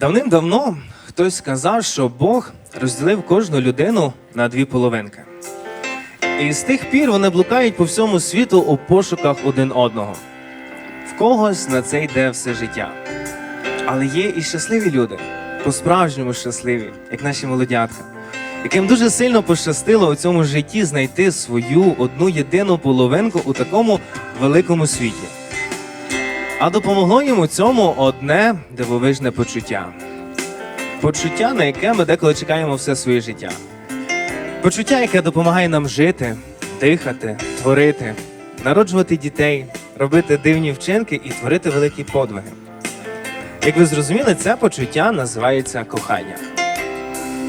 Давним-давно хтось сказав, що Бог розділив кожну людину на дві половинки. І з тих пір вони блукають по всьому світу у пошуках один одного. В когось на це йде все життя. Але є і щасливі люди, по-справжньому щасливі, як наші молодятка, яким дуже сильно пощастило у цьому житті знайти свою одну єдину половинку у такому великому світі. А допомогло йому цьому одне дивовижне почуття. Почуття, на яке ми деколи чекаємо все своє життя. Почуття, яке допомагає нам жити, дихати, творити, народжувати дітей, робити дивні вчинки і творити великі подвиги. Як ви зрозуміли, це почуття називається кохання.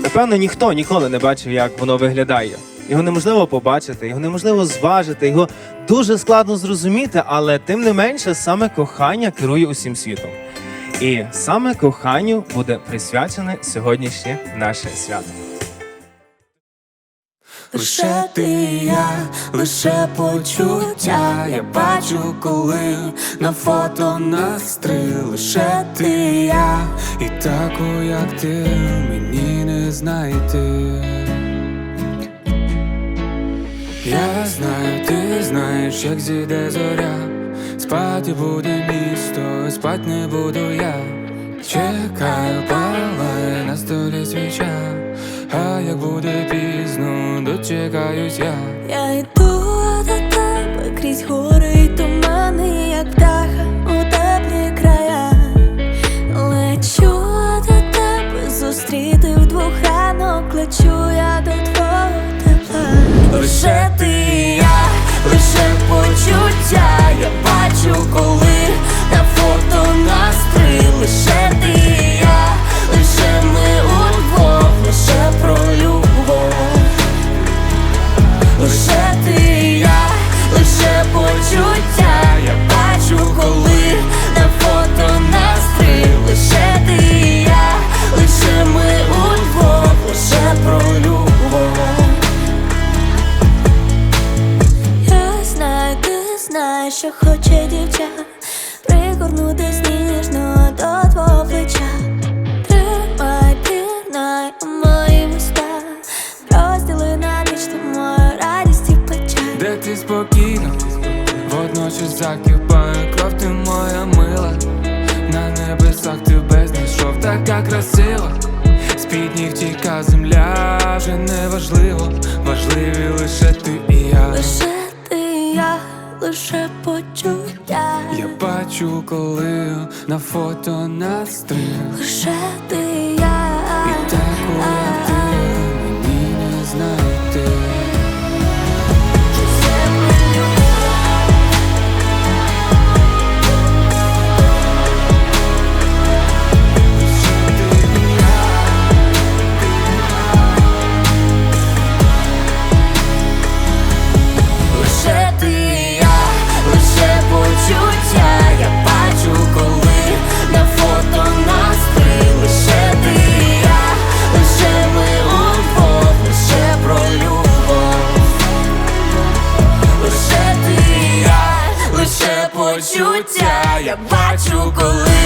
Напевно, ніхто ніколи не бачив, як воно виглядає. Його неможливо побачити, його неможливо зважити, його дуже складно зрозуміти, але тим не менше саме кохання керує усім світом. І саме коханню буде присвячене сьогоднішнє наше свято. Лише ти і я, лише почуття, я бачу, коли на фото нас три лише ти і я, і таку, як ти, мені не знайти. Я знаю, ти знаєш, як зійде зоря, спати буде місто, спать не буду я. Чекаю, палає на столі свіча, а як буде пізно, дочекаюсь я. Я йду до тебе крізь гори Лише ти і я, лише почуття, я бачу, коли на фото нас три, лише ти і я, лише ми удвох, лише про любов. Лише ти ти знаєш, що хоче дівча, пригорнутись ніжно до твого плеча. Тримай, пірнай у мої вуста, розділи на ніч ти мою радість і печаль. Де ти спокійно, водночас закипає кров, ти моя мила. На небесах тебе знайшов така красива. З-під ніг тіка земля вже не важливо, важливі лише ти і я. Лише ти і я, лише почуття. Я бачу, коли на фото настрій Лише ти і я. Почуття, я бачу, коли